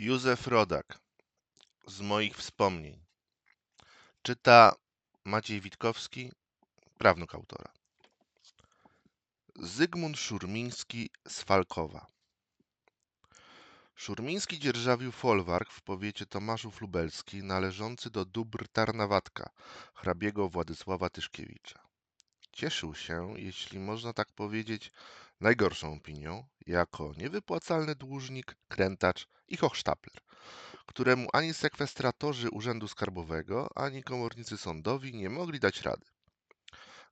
Józef Rodak z moich wspomnień. Czyta Maciej Witkowski, prawnuk autora. Zygmunt Szurmiński z Falkowa. Szurmiński dzierżawił folwark w powiecie Tomaszów Lubelski należący do dóbr Tarnawatka, hrabiego Władysława Tyszkiewicza. Cieszył się, jeśli można tak powiedzieć, najgorszą opinią, jako niewypłacalny dłużnik, krętacz i hochsztapler, któremu ani sekwestratorzy Urzędu Skarbowego, ani komornicy sądowi nie mogli dać rady.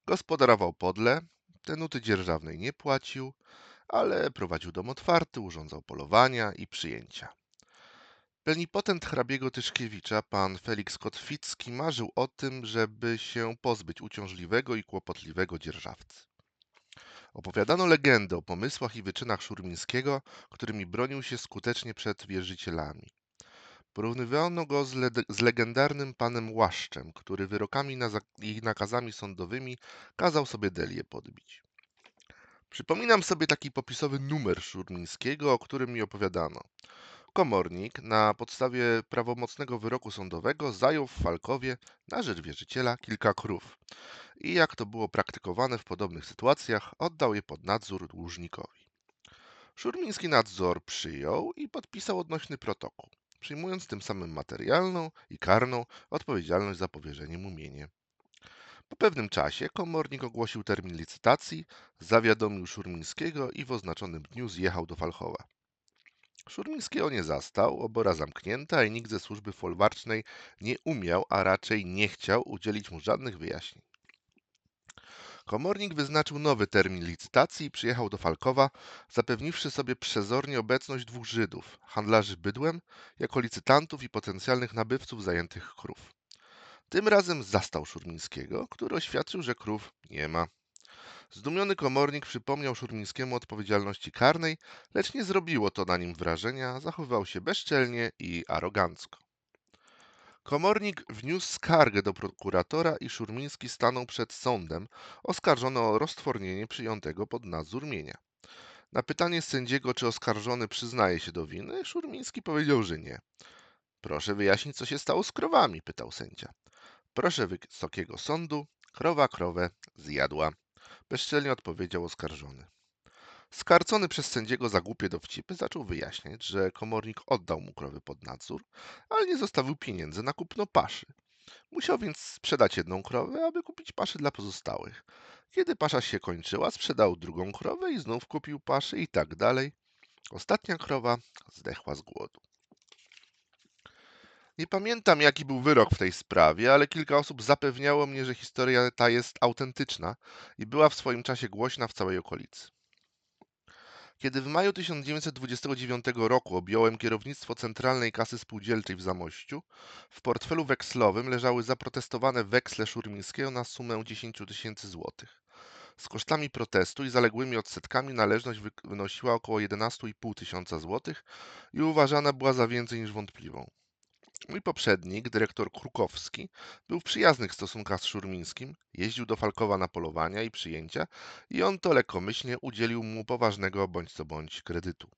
Gospodarował podle, te nuty dzierżawnej nie płacił, ale prowadził dom otwarty, urządzał polowania i przyjęcia. Plenipotent hrabiego Tyszkiewicza, pan Felix Kotwicki, marzył o tym, żeby się pozbyć uciążliwego i kłopotliwego dzierżawcy. Opowiadano legendę o pomysłach i wyczynach Szurmińskiego, którymi bronił się skutecznie przed wierzycielami. Porównywano go z, le z legendarnym panem Łaszczem, który wyrokami na i nakazami sądowymi kazał sobie Delię podbić. Przypominam sobie taki popisowy numer Szurmińskiego, o którym mi opowiadano. Komornik na podstawie prawomocnego wyroku sądowego zajął w Falkowie na rzecz wierzyciela kilka krów i jak to było praktykowane w podobnych sytuacjach, oddał je pod nadzór dłużnikowi. Szurmiński nadzór przyjął i podpisał odnośny protokół, przyjmując tym samym materialną i karną odpowiedzialność za powierzenie mu mienie. Po pewnym czasie komornik ogłosił termin licytacji, zawiadomił Szurmińskiego i w oznaczonym dniu zjechał do Falchowa. Szurmińskiego nie zastał, obora zamknięta i nikt ze służby folwarcznej nie umiał, a raczej nie chciał udzielić mu żadnych wyjaśnień. Komornik wyznaczył nowy termin licytacji i przyjechał do Falkowa, zapewniwszy sobie przezornie obecność dwóch Żydów, handlarzy bydłem, jako licytantów i potencjalnych nabywców zajętych krów. Tym razem zastał Szurmińskiego, który oświadczył, że krów nie ma. Zdumiony komornik przypomniał Szurmińskiemu odpowiedzialności karnej, lecz nie zrobiło to na nim wrażenia, zachowywał się bezczelnie i arogancko. Komornik wniósł skargę do prokuratora i Szurmiński stanął przed sądem, oskarżony o roztwornienie przyjętego pod nadzór mienia. Na pytanie sędziego, czy oskarżony przyznaje się do winy, Szurmiński powiedział, że nie. Proszę wyjaśnić, co się stało z krowami, pytał sędzia. Proszę wysokiego sądu, krowa krowę zjadła. Bezczelnie odpowiedział oskarżony. Skarcony przez sędziego za głupie dowcipy zaczął wyjaśniać, że komornik oddał mu krowy pod nadzór, ale nie zostawił pieniędzy na kupno paszy. Musiał więc sprzedać jedną krowę, aby kupić paszy dla pozostałych. Kiedy pasza się kończyła, sprzedał drugą krowę i znów kupił paszy i tak dalej. Ostatnia krowa zdechła z głodu. Nie pamiętam, jaki był wyrok w tej sprawie, ale kilka osób zapewniało mnie, że historia ta jest autentyczna i była w swoim czasie głośna w całej okolicy. Kiedy w maju 1929 roku objąłem kierownictwo Centralnej Kasy Spółdzielczej w Zamościu, w portfelu wekslowym leżały zaprotestowane weksle Szurmińskiego na sumę 10 tysięcy złotych. Z kosztami protestu i zaległymi odsetkami należność wynosiła około 11,5 tysiąca złotych i uważana była za więcej niż wątpliwą. Mój poprzednik, dyrektor Krukowski, był w przyjaznych stosunkach z Szurmińskim, jeździł do Falkowa na polowania i przyjęcia i on to lekkomyślnie udzielił mu poważnego bądź co bądź kredytu.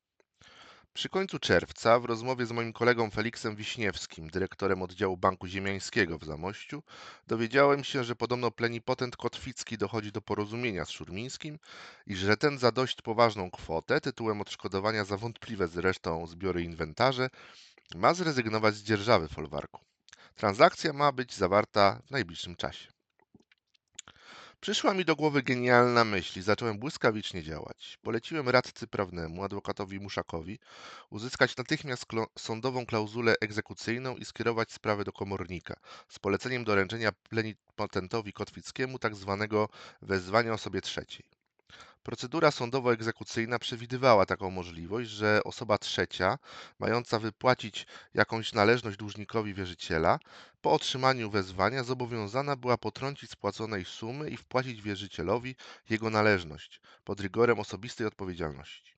Przy końcu czerwca, w rozmowie z moim kolegą Feliksem Wiśniewskim, dyrektorem oddziału Banku Ziemiańskiego w Zamościu, dowiedziałem się, że podobno plenipotent Kotwicki dochodzi do porozumienia z Szurmińskim i że ten za dość poważną kwotę, tytułem odszkodowania za wątpliwe zresztą zbiory inwentarze, ma zrezygnować z dzierżawy folwarku. Transakcja ma być zawarta w najbliższym czasie. Przyszła mi do głowy genialna myśl i zacząłem błyskawicznie działać. Poleciłem radcy prawnemu, adwokatowi Muszakowi, uzyskać natychmiast sądową klauzulę egzekucyjną i skierować sprawę do komornika z poleceniem doręczenia plenipotentowi Kotwickiemu tzw. Tak wezwania osobie trzeciej. Procedura sądowo-egzekucyjna przewidywała taką możliwość, że osoba trzecia, mająca wypłacić jakąś należność dłużnikowi wierzyciela, po otrzymaniu wezwania zobowiązana była potrącić spłaconej sumy i wpłacić wierzycielowi jego należność pod rygorem osobistej odpowiedzialności.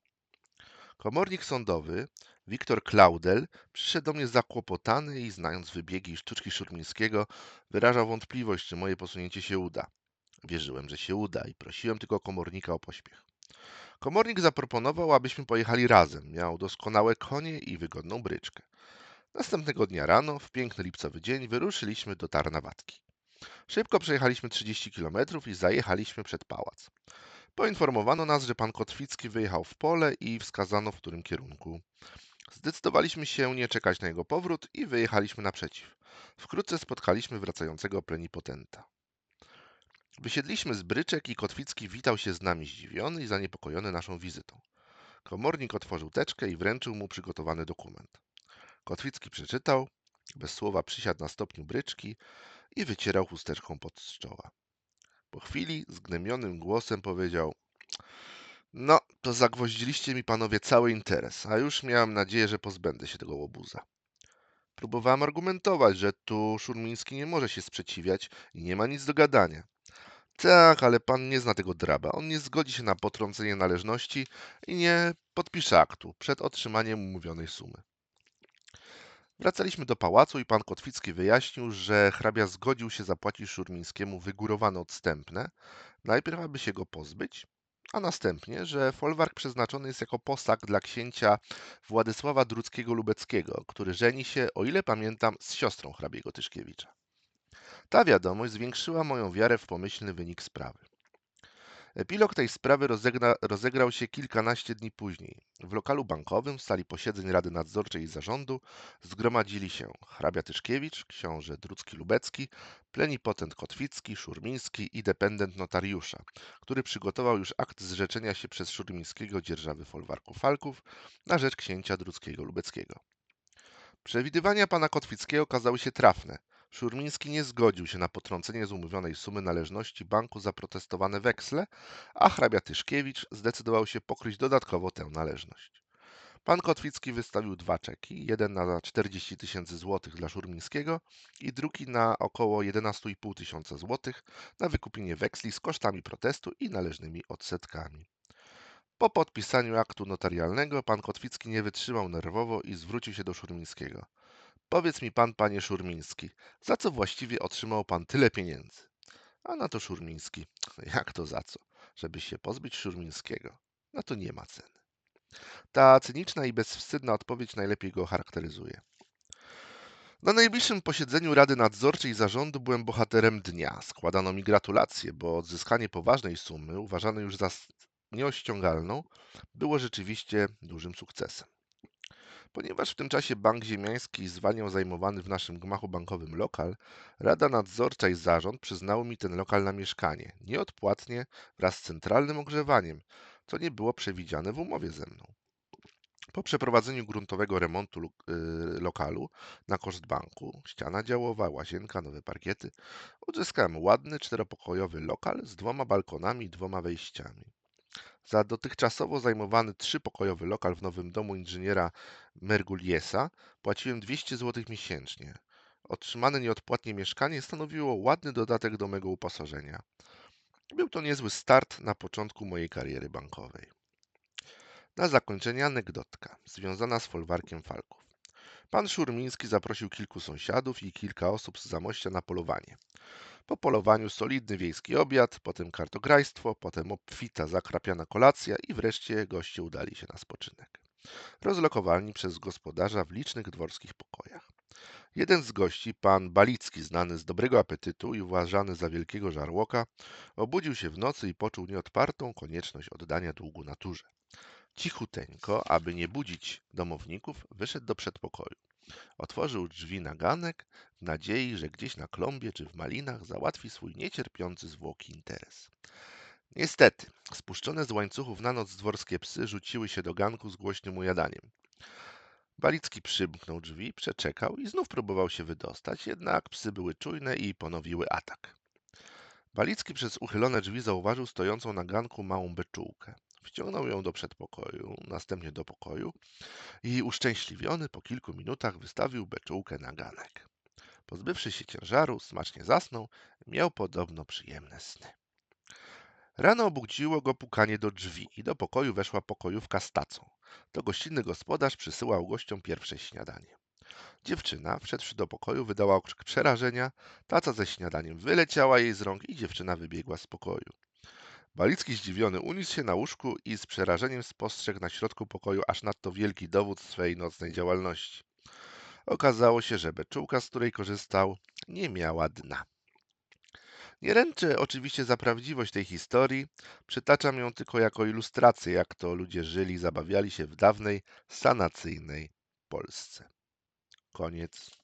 Komornik sądowy, Wiktor Klaudel, przyszedł do mnie zakłopotany i znając wybiegi i sztuczki Szurmińskiego, wyrażał wątpliwość, czy moje posunięcie się uda. Wierzyłem, że się uda i prosiłem tylko komornika o pośpiech. Komornik zaproponował, abyśmy pojechali razem. Miał doskonałe konie i wygodną bryczkę. Następnego dnia rano, w piękny lipcowy dzień, wyruszyliśmy do Tarnawatki. Szybko przejechaliśmy 30 km i zajechaliśmy przed pałac. Poinformowano nas, że pan Kotwicki wyjechał w pole i wskazano w którym kierunku. Zdecydowaliśmy się nie czekać na jego powrót i wyjechaliśmy naprzeciw. Wkrótce spotkaliśmy wracającego plenipotenta. Wysiedliśmy z bryczek i Kotwicki witał się z nami zdziwiony i zaniepokojony naszą wizytą. Komornik otworzył teczkę i wręczył mu przygotowany dokument. Kotwicki przeczytał, bez słowa przysiadł na stopniu bryczki i wycierał chusteczką pod czoła. Po chwili zgnębionym głosem powiedział No, to zagwoździliście mi panowie cały interes, a już miałem nadzieję, że pozbędę się tego łobuza. Próbowałem argumentować, że tu Szurmiński nie może się sprzeciwiać i nie ma nic do gadania. Tak, ale pan nie zna tego draba. On nie zgodzi się na potrącenie należności i nie podpisze aktu przed otrzymaniem umówionej sumy. Wracaliśmy do pałacu i pan Kotwicki wyjaśnił, że hrabia zgodził się zapłacić Szurmińskiemu wygórowane odstępne, najpierw aby się go pozbyć, a następnie, że folwark przeznaczony jest jako posag dla księcia Władysława Druckiego-Lubeckiego, który żeni się, o ile pamiętam, z siostrą hrabiego Tyszkiewicza. Ta wiadomość zwiększyła moją wiarę w pomyślny wynik sprawy. Epilog tej sprawy rozegra, rozegrał się kilkanaście dni później. W lokalu bankowym, w sali posiedzeń Rady Nadzorczej i Zarządu zgromadzili się hrabia Tyszkiewicz, książę Drucki-Lubecki, plenipotent Kotwicki, Szurmiński i dependent notariusza, który przygotował już akt zrzeczenia się przez Szurmińskiego dzierżawy folwarku Falków na rzecz księcia Druckiego-Lubeckiego. Przewidywania pana Kotwickiego okazały się trafne. Szurmiński nie zgodził się na potrącenie z umówionej sumy należności banku za protestowane weksle, a hrabia Tyszkiewicz zdecydował się pokryć dodatkowo tę należność. Pan Kotwicki wystawił dwa czeki, jeden na 40 tysięcy złotych dla Szurmińskiego i drugi na około 11,5 tysiąca złotych na wykupienie weksli z kosztami protestu i należnymi odsetkami. Po podpisaniu aktu notarialnego pan Kotwicki nie wytrzymał nerwowo i zwrócił się do Szurmińskiego. Powiedz mi pan, panie Szurmiński, za co właściwie otrzymał pan tyle pieniędzy? A na to Szurmiński. Jak to za co? Żeby się pozbyć Szurmińskiego. No to nie ma ceny. Ta cyniczna i bezwstydna odpowiedź najlepiej go charakteryzuje. Na najbliższym posiedzeniu Rady Nadzorczej Zarządu byłem bohaterem dnia. Składano mi gratulacje, bo odzyskanie poważnej sumy, uważanej już za nieościągalną, było rzeczywiście dużym sukcesem. Ponieważ w tym czasie Bank Ziemiański zwalniał zajmowany w naszym gmachu bankowym lokal, Rada Nadzorcza i Zarząd przyznały mi ten lokal na mieszkanie, nieodpłatnie wraz z centralnym ogrzewaniem, co nie było przewidziane w umowie ze mną. Po przeprowadzeniu gruntowego remontu y, lokalu na koszt banku, ściana działowa, łazienka, nowe parkiety, uzyskałem ładny czteropokojowy lokal z dwoma balkonami i dwoma wejściami. Za dotychczasowo zajmowany trzypokojowy lokal w nowym domu inżyniera Merguliesa płaciłem 200 zł miesięcznie. Otrzymane nieodpłatnie mieszkanie stanowiło ładny dodatek do mego uposażenia. Był to niezły start na początku mojej kariery bankowej. Na zakończenie anegdotka związana z folwarkiem Falków. Pan Szurmiński zaprosił kilku sąsiadów i kilka osób z Zamościa na polowanie. Po polowaniu solidny wiejski obiad, potem kartograjstwo, potem obfita zakrapiana kolacja i wreszcie goście udali się na spoczynek. Rozlokowani przez gospodarza w licznych dworskich pokojach. Jeden z gości, pan Balicki, znany z dobrego apetytu i uważany za wielkiego żarłoka, obudził się w nocy i poczuł nieodpartą konieczność oddania długu naturze. Cichuteńko, aby nie budzić domowników, wyszedł do przedpokoju. Otworzył drzwi na ganek w nadziei, że gdzieś na klombie czy w malinach załatwi swój niecierpiący zwłoki interes. Niestety, spuszczone z łańcuchów na noc dworskie psy rzuciły się do ganku z głośnym ujadaniem. Balicki przymknął drzwi, przeczekał i znów próbował się wydostać, jednak psy były czujne i ponowiły atak. Balicki przez uchylone drzwi zauważył stojącą na ganku małą beczułkę. Wciągnął ją do przedpokoju, następnie do pokoju i uszczęśliwiony po kilku minutach wystawił beczułkę na ganek. Pozbywszy się ciężaru, smacznie zasnął, miał podobno przyjemne sny. Rano obudziło go pukanie do drzwi i do pokoju weszła pokojówka z tacą. To gościnny gospodarz przysyłał gościom pierwsze śniadanie. Dziewczyna, wszedłszy do pokoju, wydała okrzyk przerażenia, taca ze śniadaniem wyleciała jej z rąk i dziewczyna wybiegła z pokoju. Balicki zdziwiony uniósł się na łóżku i z przerażeniem spostrzegł na środku pokoju aż nadto wielki dowód swej nocnej działalności. Okazało się, że beczułka, z której korzystał, nie miała dna. Nie ręczę oczywiście za prawdziwość tej historii, przytaczam ją tylko jako ilustrację, jak to ludzie żyli, zabawiali się w dawnej, sanacyjnej Polsce. Koniec.